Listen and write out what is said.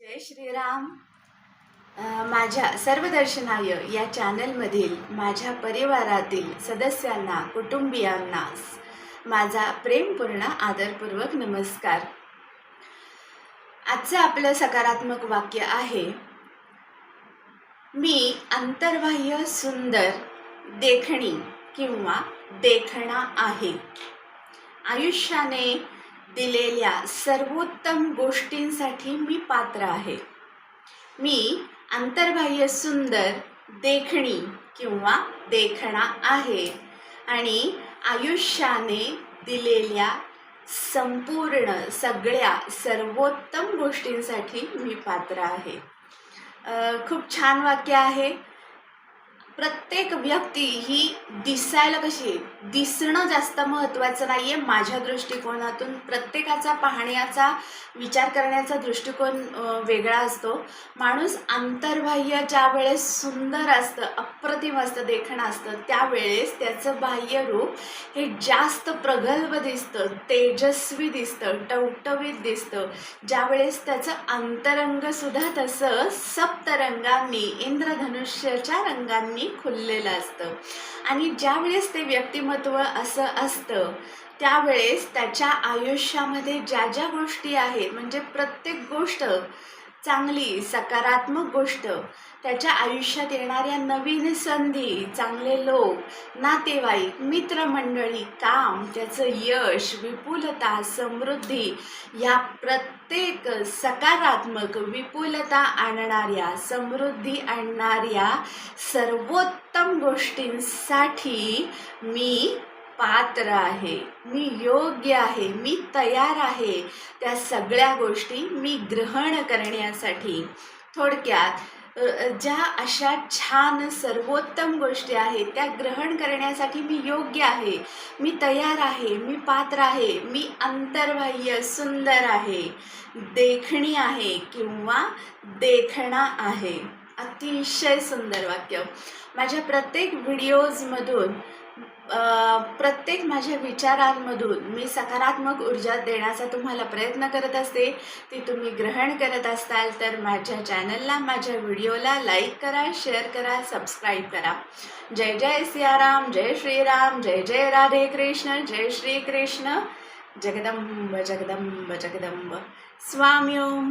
जय श्रीराम. माझ्या सर्वदर्शनाय या चॅनलमधील माझ्या परिवारातील सदस्यांना कुटुंबियांना माझा प्रेमपूर्ण आदरपूर्वक नमस्कार. आजचं आपलं सकारात्मक वाक्य आहे मी अंतर्बाह्य सुंदर देखणी किंवा देखणा आहे. आयुष्याने दिलेल्या सर्वोत्तम गोष्टींसाठी मी पात्र आहे. मी अंतर्बाह्य सुंदर देखणी किंवा देखणा आहे आणि आयुष्याने दिलेल्या संपूर्ण सगळ्या सर्वोत्तम गोष्टींसाठी मी पात्र आहे. खूप छान वाक्य आहे. प्रत्येक व्यक्ती ही दिसायला कशी आहे? दिसणं जास्त महत्त्वाचं नाही आहे माझ्या दृष्टिकोनातून. प्रत्येकाचा पाहण्याचा विचार करण्याचा दृष्टिकोन वेगळा असतो. माणूस आंतरबाह्य ज्या वेळेस सुंदर असतं अप्रतिम असतं देखणं असतं त्यावेळेस त्याचं बाह्य रूप हे जास्त प्रगल्भ दिसतं तेजस्वी दिसतं टवटवीत दिसतं. ज्यावेळेस त्याचं अंतरंगसुद्धा तसं सप्तरंगांनी इंद्रधनुष्याच्या रंगांनी खुललेलं असतं. आणि ज्यावेळेस ते व्यक्तिमत्व असं असतं त्यावेळेस त्याच्या आयुष्यामध्ये ज्या ज्या गोष्टी आहेत म्हणजे प्रत्येक गोष्ट चांगली सकारात्मक गोष्ट. त्याच्या आयुष्यात येणाऱ्या नवीन संधी चांगले लोक नातेवाईक मित्रमंडळी काम त्याचं यश विपुलता समृद्धी या प्रत्येक सकारात्मक विपुलता आणणाऱ्या समृद्धी आणणाऱ्या सर्वोत्तम गोष्टींसाठी मी पात्र आहे. मी योग्य आहे. मी तयार आहे. त्या सगळ्या गोष्टी मी ग्रहण करण्यासाठी थोडक्यात ज्या अशा छान सर्वोत्तम गोष्टी आहेत त्या ग्रहण करण्यासाठी मी योग्य आहे. मी तयार आहे. मी पात्र आहे. मी अंतर्बाह्य सुंदर आहे. देखणी आहे किंवा देखणा आहे. अतिशय सुंदर वाक्य. माझ्या प्रत्येक व्हिडिओजमधून प्रत्येक माझ्या विचारांमधून मी सकारात्मक ऊर्जा देण्याचा तुम्हाला प्रयत्न करत असते ती तुम्ही ग्रहण करत असताल तर माझ्या चॅनलला माझ्या व्हिडिओला लाईक करा शेअर करा सबस्क्राईब करा. जय जय सियाराम जय श्रीराम जय जय राधे कृष्ण जय श्री कृष्ण. जगदंब जगदंब जगदंब. स्वामी ओम